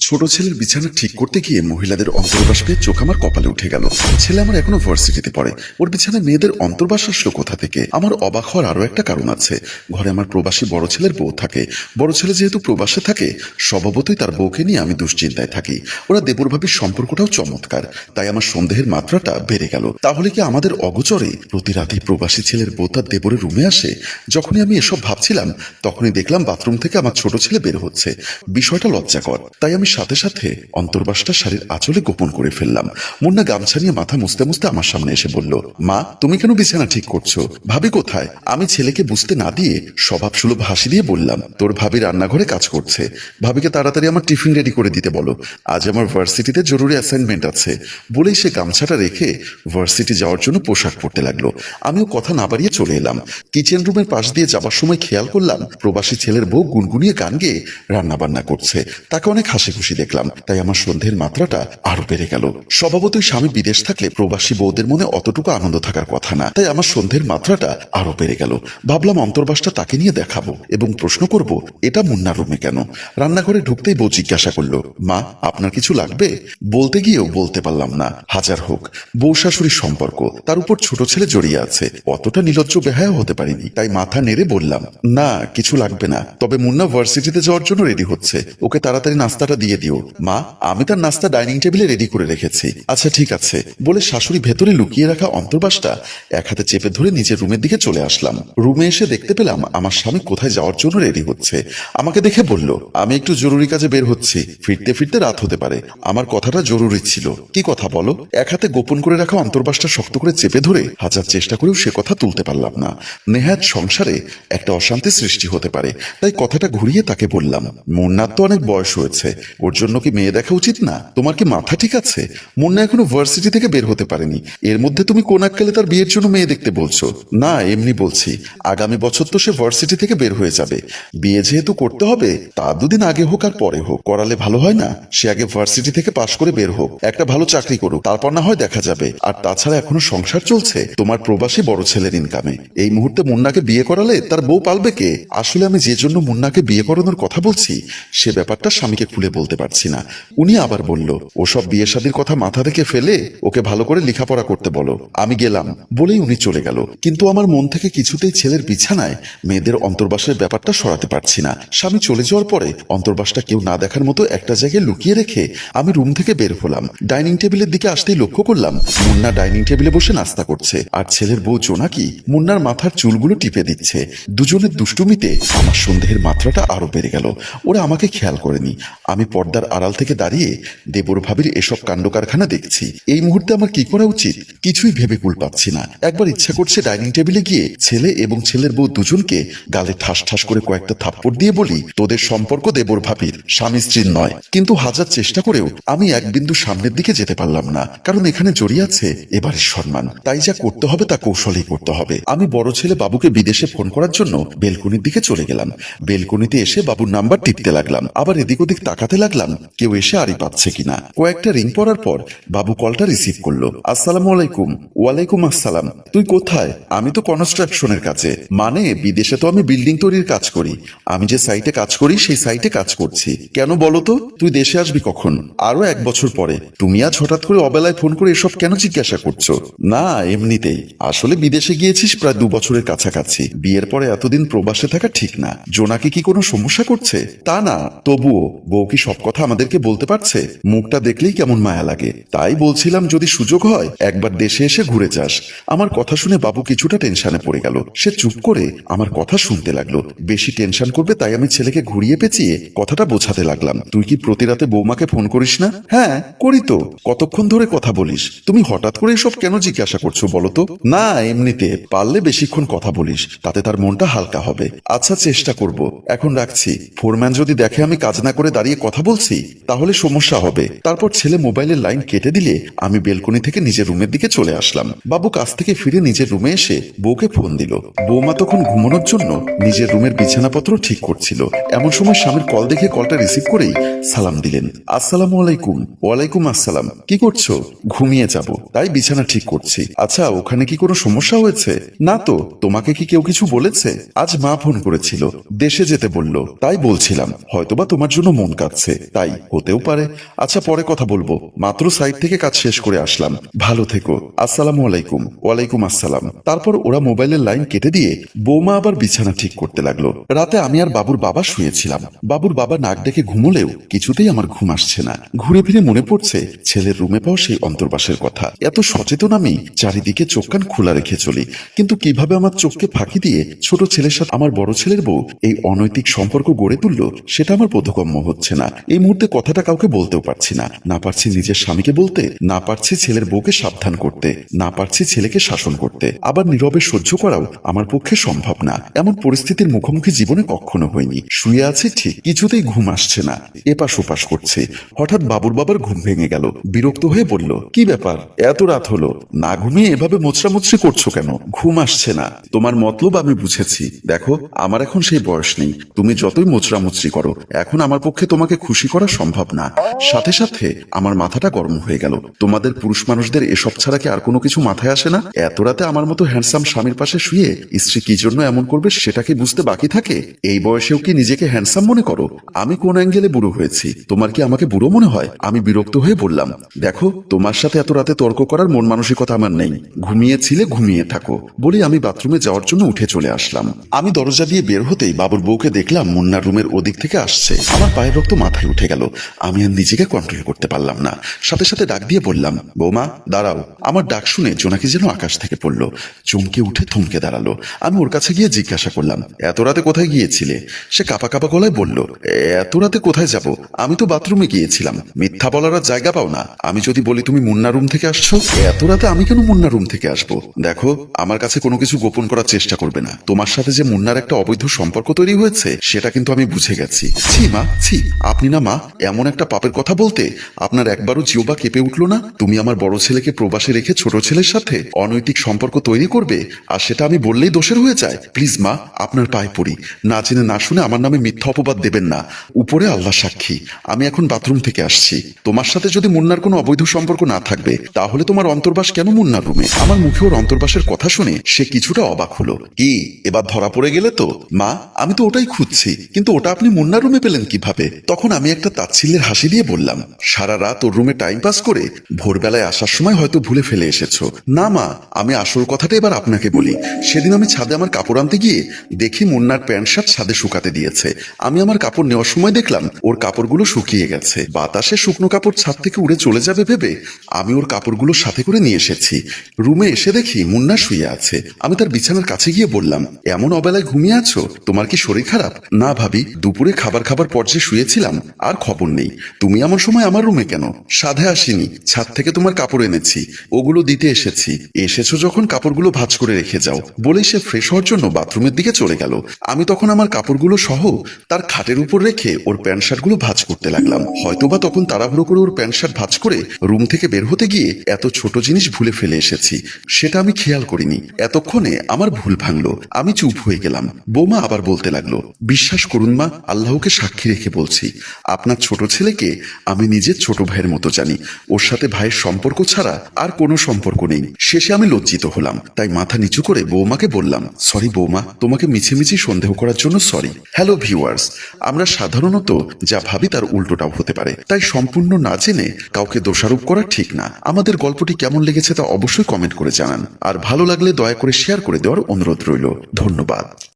ছোট ছেলের বিছানা ঠিক করতে গিয়ে মহিলাদের অন্তর্বাস পেয়ে চোখ আমার কপালে উঠে গেল। ছেলে আমার এখনও ভার্সিটিতে পড়ে। ওর বিছানায় মেয়েদের অন্তর্বাস আসলো কোথা থেকে? আমার অবাক হওয়ার আরও একটা কারণ আছে। ঘরে আমার প্রবাসী বড় ছেলের বউ থাকে। বড় ছেলে যেহেতু প্রবাসে থাকে, স্বভাবতই তার বউকে নিয়ে আমি দুশ্চিন্তায় থাকি। ওরা দেবর ভাবির সম্পর্কটাও চমৎকার। তাই আমার সন্দেহের মাত্রাটা বেড়ে গেল। তাহলে কি আমাদের অগোচরে প্রতি রাতে প্রবাসী ছেলের বউ তার দেবরের রুমে আসে? যখনই আমি এসব ভাবছিলাম, তখনই দেখলাম বাথরুম থেকে আমার ছোট ছেলে বের হচ্ছে। বিষয়টা লজ্জাকর। তাই আমি সাথে সাথে অন্তর্বাসটা শাড়ির আঁচলে গোপন করে ফেললাম। মুন্না গামছা নিয়ে মাথা মুছতে মুছতে আমার সামনে এসে বলল, মা, তুমি কেন বিছানা ঠিক করছ? ভাবি কোথায়? আমি ছেলেকে বুঝতে না দিয়ে স্বভাব সুলভ হাসি দিয়ে বললাম, তোর ভাবি রান্নাঘরে কাজ করছে। ভাবিকে তাড়াতাড়ি আমার টিফিন রেডি করে দিতে বলো। আজ আমার ভার্সিটিতে জরুরি অ্যাসাইনমেন্ট আছে। বলেই সে গামছাটা রেখে ভার্সিটি যাওয়ার জন্য পোশাক পরতে লাগল। আমিও কথা না বাড়িয়ে চলে এলাম। কিচেন রুমের পাশ দিয়ে যাবার সময় খেয়াল করলাম, প্রবাসী ছেলের বউ গুনগুনিয়ে গান গেয়ে রান্না বান্না করছে। তাকে অনেক হাসি খুশি দেখলাম। তাই আমার সন্ধ্যের মাত্রাটা আরও বেড়ে গেল। স্বভাবতই স্বামী বিদেশ থাকলে প্রবাসী বউদের মনে অতটুকু আনন্দ থাকার কথা না। তাই আমার সন্ধ্যের মাত্রাটা আরও বেড়ে গেল। ভাবলাম অন্তর্বাসটা তাকে নিয়ে দেখাবো এবং প্রশ্ন করব, এটা মুন্নার রুমে কেন? রান্নাঘরে ঢুকতেই বউ জিজ্ঞাসা করল, মা, আপনার কিছু লাগবে? বলতে গিয়েও বলতে পারলাম না। হাজার হোক বউ শাশুড়ির সম্পর্ক, তার উপর ছোট ছেলে জড়িয়ে আছে, অতটা নিলজ্জ বেহায়া হতে পারিনি। তাই মাথা নেড়ে বললাম, না, কিছু লাগবে না। তবে মুন্না ভার্সিটিতে যাওয়ার জন্য রেডি হচ্ছে। ওকে তাড়াতাড়ি নাস্তাটা দিয়ে দিও। মা, আমি তার নাস্তা ডাইনিং টেবিলে রেডি করে রেখেছি। আচ্ছা ঠিক আছে। বলে শাশুড়ি ভেতরে লুকিয়ে রাখা অন্তর্বাসটা এক হাতে চেপে ধরে নিজের রুমের দিকে চলে আসলাম। রুমে এসে দেখতে পেলাম আমার স্বামী কোথায় যাওয়ার জন্য রেডি হচ্ছে। আমাকে দেখে বলল, আমি একটু জরুরি কাজে বের হচ্ছি। ফিরতে ফিরতে রাত হতে পারে। আমার কথাটা জরুরি ছিল। কি কথা বলো? এক হাতে গোপন করে রাখা অন্তর্বাসটা শক্ত করে চেপে ধরে হাজার চেষ্টা করেও সে কথা তুলতে পারলাম না। নেহাত সংসারে একটা অশান্তি সৃষ্টি হতে পারে। তাই কথাটা ঘুরিয়ে তাকে বললাম, মুন্নার তো অনেক বয়স হয়েছে। ওর জন্য কি মেয়ে দেখা উচিত না? তোমার কি মাথা ঠিক আছে? মুন্না এখনও ভার্সিটি থেকে বের হতে পারেনি। এর মধ্যে তুমি কোন এককালে তার বিয়ের জন্য মেয়ে দেখতে বলছো? না, এমনি বলছি। আগামী বছর তো সে ভার্সিটি থেকে বের হয়ে যাবে। বিয়ে যেহেতু করতে হবে, তা দুদিন আগে হোক আর পরে হোক। করালে ভালো হয় না? সে আগে ভার্সিটি থেকে পাশ করে বের হোক। একটা ভালো চাকরি করুক, তারপর না হয় দেখা যাবে। আর তাছাড়া এখনও সংসার চলছে। তোমার প্রবাসী বড় ছেলের ইনকামে এই মুহূর্তে মুন্নাকে বিয়ে করালে তার বউ পালবে কে? আসলে আমি যে জন্য মুন্নাকে বিয়ে করানোর কথা বলছি, সে ব্যাপারটা স্বামীকে খুলে বলতে পারছি না। উনি আবার বলল, ওসব বিয়ে শাদির কথা মাথা থেকে ফেলে ওকে ভালো করে লেখাপড়া করতে বলো। আমি গেলাম। বলেই উনি চলে গেল। কিন্তু আমার মন থেকে কিছুতেই ছেলের বিছানায় মেয়েদের অন্তর্বাসের ব্যাপারটা সরাতে পারছি না। স্বামী চলে যাওয়ার পরে অন্তর্বাসটা কেউ না দেখার মতো একটা জায়গায় লুকিয়ে রেখে আমি রুম থেকে বের হলাম। ডাইনিং টেবিলের দিকে আসতেই লক্ষ্য করলাম, মুন্না ডাইনিং টেবিলে বসে নাস্তা করছে। আর ছেলের বউ জোনাকি মুন্নার মাথার চুলগুলো টিপে দিচ্ছে। দুজনের দুষ্টুমিতে আমার সন্দেহের মাত্রাটা আরও বেড়ে গেল। ওরা আমাকে খেয়াল করেনি। আমি পর্দার আড়াল থেকে দাঁড়িয়ে দেবর ভাবির এসব কাণ্ড কারখানা দেখছি। এই মুহূর্তে আমার কি করা উচিত? কিছুই ভেবে কুল পাচ্ছি না। একবার ইচ্ছা করছে ডাইনিং টেবিলে গিয়ে ছেলে এবং ছেলের বউ দুজনকে গালে ঠাস ঠাস করে কয়েকটা থাপ্পড় দিয়ে বলি, তোদের সম্পর্ক দেবর ভাবির, স্বামী স্ত্রীর নয়। কিন্তু হাজার চেষ্টা করেও আমি এক বিন্দু সামনের দিকে যেতে পারলাম না। কারণ এখানে জড়িয়ে আছে এবারের সম্মান। তাই যা করতে হবে তা কৌশলেই করতে হবে। আমি বড় ছেলে বাবুকে বিদেশে ফোন করার জন্য বেলকনির দিকে চলে গেলাম। বেলকনিতে এসে বাবুর নাম্বার টিপতে লাগলাম। আবার এদিক ওদিক তাকাতে লাগলাম কেউ এসে আড়ি পাচ্ছে কিনা। কয়েকটা রিং পড়ার পর বাবু কলটা রিসিভ করল। আসসালামু আলাইকুম। ওয়ালাইকুম আসসালাম। তুই কোথায়? আমি তো কনস্ট্রাকশনের কাজে। মানে বিদেশে তো আমি বিল্ডিং তৈরির কাজ করি। আমি যে সাইটে কাজ করি, সেই সাইটে কাজ করছি। কেন বলো তো? তুই দেশে আসবি কখন? আরও এক বছর পরে। তুমি আজ হঠাৎ করে অবেলায় ফোন করে এসব কেন জিজ্ঞাসা করছ? না, এমনিতেই। আসলে বিদেশে গিয়েছিস প্রায় দু বছরের কাছাকাছি। বিয়ের পরে এতদিন প্রবাসে থাকা ঠিক না। জোনাকে কি কোনো সমস্যা করছে? তা না। তবুও, বউ কি সব কথা আমাদেরকে বলতে পারছে? মুখটা দেখলেই কেমন মায়া লাগে। তাই বলছিলাম যদি সুযোগ হয়, একবার দেশে এসে ঘুরে যাস। আমার কথা শুনে বাবু কিছুটা টেনশনে পড়ে গেল। সে চুপ করে আমার কথা শুনতে লাগল। বেশি টেনশন করবে তাই আমি ছেলেকে ঘুরিয়ে পেঁচিয়ে কথাটা বোঝাতে লাগলাম। তুই কি প্রতি রাতে বৌমাকে ফোন করিস না? হ্যাঁ করি তো। কতক্ষণ ধরে কথা বলিস? তুমি হঠাৎ করে এসব কেন জিজ্ঞাসা করছ বলো তো? না, এমনিতে। পারলে বেশিক্ষণ কথা বলিস, তাতে তার মনটা হালকা হবে। আচ্ছা চেষ্টা করব। এখন রাখছি। ফোরম্যান যদি দেখে আমি কাজ না করে দাঁড়িয়ে কথা বলছি, তাহলে সমস্যা হবে। তারপর ছেলে মোবাইলের লাইন কেটে দিলে আমি বেলকনি থেকে নিজের রুমের দিকে চলে আসলাম। বাবু কাজ থেকে ফিরে নিজের রুমে এসে বউকে ফোন দিল। বৌমা তখন ঘুমানোর জন্য নিজের রুমের বিছানাপত্র ঠিক করছিল। এমন সময় স্বামীর কল দেখে কলটা রিসিভ করেই সালাম দিলেন। আসসালামু আলাইকুম। ওয়ালাইকুম আসসালাম। কি করছ? ঘুমিয়ে যাব। তাই বিছানা ঠিক করছি। আচ্ছা ওখানে কি কোনো সমস্যা হয়েছে? না তো, তোমাকে কি কেউ কিছু বলেছে? আজ মা ফোন করেছিল। দেশে যেতে বলল। তাই বলছিলাম। হয়তোবা তোমার জন্য মন কাঁদছে হচ্ছে তাই হতেও পারে। আচ্ছা পরে কথা বলব। মাত্র সাইড থেকে কাজ শেষ করে আসলাম। ভালো থেকো। আসসালামু আলাইকুম। ওয়ালাইকুম আসসালাম। তারপর ওরা মোবাইলের লাইন কেটে দিয়ে বৌমা আবার বিছানা ঠিক করতে লাগল। রাতে আমি আর বাবুর বাবা শুয়েছিলাম। বাবুর বাবা নাক ডেকে ঘুমলেও কিছুতেই আমার ঘুম আসছে না। ঘুরে ফিরে মনে পড়ছে ছেলের রুমে পাওয়া সেই অন্তর্বাসের কথা। এত সচেতন আমি চারিদিকে চোখ কান খোলা রেখে চলি। কিন্তু কীভাবে আমার চোখকে ফাঁকি দিয়ে ছোট ছেলের সাথে আমার বড় ছেলের বউ এই অনৈতিক সম্পর্ক গড়ে তুললো, সেটা আমার বোধগম্য হচ্ছে না। এই মুহূর্তে কথাটা কাউকে বলতেও পারছি না। না পারছি নিজের স্বামীকে বলতে, না পারছি ছেলের বউকে সাবধান করতে, না পারছি ছেলেকে শাসন করতে। আবার নীরবে সহ্য করাও আমার পক্ষে সম্ভব না। এমন পরিস্থিতির মুখোমুখি জীবনে কখনো হয়নি। শুয়ে আছি ঠিক, কিছুতেই ঘুম আসছে না। এপাশ ওপাশ করছে। হঠাৎ বাবুর বাবার ঘুম ভেঙে গেল। বিরক্ত হয়ে বলল, কি ব্যাপার? এত রাত হলো। না ঘুমিয়ে এভাবে মোচড়ামুচড়ি করছ কেন? ঘুম আসছে না। তোমার মতলব আমি বুঝেছি। দেখো, আমার এখন সেই বয়স নেই। তুমি যতই মোচড়ামুচড়ি করো, এখন আমার পক্ষে তোমাকে খুশি করা সম্ভব না। সাথে সাথে আমার মাথাটা গরম হয়ে গেল। তোমাদের পুরুষ মানুষদের এসব ছাড়া কি আর কোনো কিছু মাথায় আসে না? এত রাতে আমার মতো হ্যান্ডসাম স্বামীর পাশে শুয়ে স্ত্রী কি জন্য এমন করবে সেটা কি বুঝতে বাকি থাকে? এই বয়সেও কি নিজেকে হ্যান্ডসাম মনে করো? আমি কোন অ্যাঙ্গেলে বুড়ো হয়েছি? তোমার কি আমাকে বুড়ো মনে হয়? আমি বিরক্ত হয়ে বললাম, দেখো, তোমার সাথে এত রাতে তর্ক করার মন মানসিকতা আমার নেই। ঘুমিয়েছিলে, ঘুমিয়ে থাকো। বলে আমি বাথরুমে যাওয়ার জন্য উঠে চলে আসলাম। আমি দরজা দিয়ে বের হতেই বাবুর বউকে দেখলাম মুন্নার রুমের ওদিক থেকে আসছে। আমার পায়ের রক্ত মাথায় উঠে গেল। আমি আর নিজেকে কন্ট্রোল করতে পারলাম না। সাথে সাথে ডাক দিয়ে বললাম, বৌমা, দাঁড়াও। আমার ডাক শুনে জোনাকি যেন আকাশ থেকে পড়ল। চমকে উঠে থমকে দাঁড়াল। আমি ওর কাছে গিয়ে জিজ্ঞাসা করলাম, এত রাতে কোথায় গিয়েছিলে? সে কাপা কাপা গলায় বলল, এত রাতে কোথায় যাব? আমি তো বাথরুমে গিয়েছিলাম। মিথ্যা বলার জায়গা পাও না। আমি যদি বলি তুমি মুন্না রুম থেকে আসছো, এত রাতে আমি কেন মুন্না রুম থেকে আসব? দেখো, আমার কাছে কোনো কিছু গোপন করার চেষ্টা করবে না। তোমার সাথে যে মুন্নার একটা অবৈধ সম্পর্ক তৈরি হয়েছে, সেটা কিন্তু আমি বুঝে গেছি। ছি মা, ছি, আপনি না মা এমন একটা পাপের কথা বলতে আপনার একবারও জিওবা কেঁপে উঠল না? তুমি আমার বড় ছেলেকে প্রবাসে রেখে ছোট ছেলের সাথে অনৈতিক সম্পর্ক তৈরি করবে আর সেটা আমি বললেই দোষের হয়ে যায়। প্লিজ মা, আপনার পায়ে পড়ি। না জেনে না শুনে আমার নামে মিথ্যা অপবাদ দেবেন না। উপরে আল্লাহ সাক্ষী। আমি এখন বাথরুম থেকে আসছি। তোমার সাথে যদি মুন্নার কোনো অবৈধ সম্পর্ক না থাকবে, তাহলে তোমার অন্তর্বাস কেন মুন্নার রুমে? আমার মুখে ওর অন্তর্বাসের কথা শুনে সে কিছুটা অবাক হলো। কি, এবার ধরা পড়ে গেলে তো? মা, আমি তো ওটাই খুঁজছি। কিন্তু ওটা আপনি মুন্নার রুমে পেলেন কীভাবে? তখন আমি একটা তাচ্ছিল্যের হাসি দিয়ে বললাম, সারা রাত ওর রুমে টাইম পাস করে ভোরবেলায় আসার সময় হয়তো ভুলে ফেলে এসেছ। না মা, আমি আসল কথাটা এবার আপনাকে বলি। সেদিন আমি ছাদে আমার কাপড় আনতে গিয়ে দেখি মুন্নার প্যান্ট শার্ট ছাদে শুকাতে দিয়েছে। আমি আমার কাপড় নেওয়ার সময় দেখলাম ওর কাপড়গুলো শুকিয়ে গেছে। বাতাসে শুকনো কাপড় ছাদ থেকে উড়ে চলে যাবে ভেবে আমি ওর কাপড়গুলো সাথে করে নিয়ে এসেছি। রুমে এসে দেখি মুন্না শুয়ে আছে। আমি তার বিছানার কাছে গিয়ে বললাম, এমন অবেলায় ঘুমিয়ে আছো? তোমার কি শরীর খারাপ? না ভাবি, দুপুরে খাবার খাবার পর যে শুয়েছিলাম আর খবর নেই। তুমি এমন সময় আমার রুমে কেন? সাধে আসিনি। ছাদ থেকে তোমার কাপড় এনেছি। ওগুলো দিতে এসেছি। এসেছ যখন কাপড়গুলো ভাঁজ করে রেখে যাও। বলে সে ফ্রেশ হওয়ার জন্য বাথরুমের দিকে চলে গেল। আমি তখন আমার কাপড়গুলো সহ তার খাটের উপর রেখে ওর প্যান্ট শার্টগুলো ভাঁজ করতে লাগলাম। হয়তোবা তখন তাড়াহুড়ো করে ওর প্যান্ট শার্ট ভাঁজ করে রুম থেকে বের হতে গিয়ে এত ছোট জিনিস ভুলে ফেলে এসেছি। সেটা আমি খেয়াল করিনি। এতক্ষণে আমার ভুল ভাঙলো। আমি চুপ হয়ে গেলাম। বৌমা আবার বলতে লাগল, বিশ্বাস করুন মা, আল্লাহকে সাক্ষী রেখে বলছি। আপনার ছোট ছেলেকে আমি নিজের ছোট ভাইয়ের মতো জানি। ওর সাথে ভাইয়ের সম্পর্ক ছাড়া আর কোনো সম্পর্ক নেই। শেষে আমি লজ্জিত হলাম। তাই মাথা নিচু করে বৌমাকে বললাম, সরি বৌমা, তোমাকে মিছিমিছি সন্দেহ করার জন্য সরি। হ্যালো ভিউয়ার্স আমরা সাধারণত যা ভাবি তার উল্টোটাও হতে পারে। তাই সম্পূর্ণ না জেনে কাউকে দোষারোপ করা ঠিক না। আমাদের গল্পটি কেমন লেগেছে তা অবশ্যই কমেন্ট করে জানান। আর ভালো লাগলে দয়া করে শেয়ার করে দেওয়ার অনুরোধ রইল। ধন্যবাদ।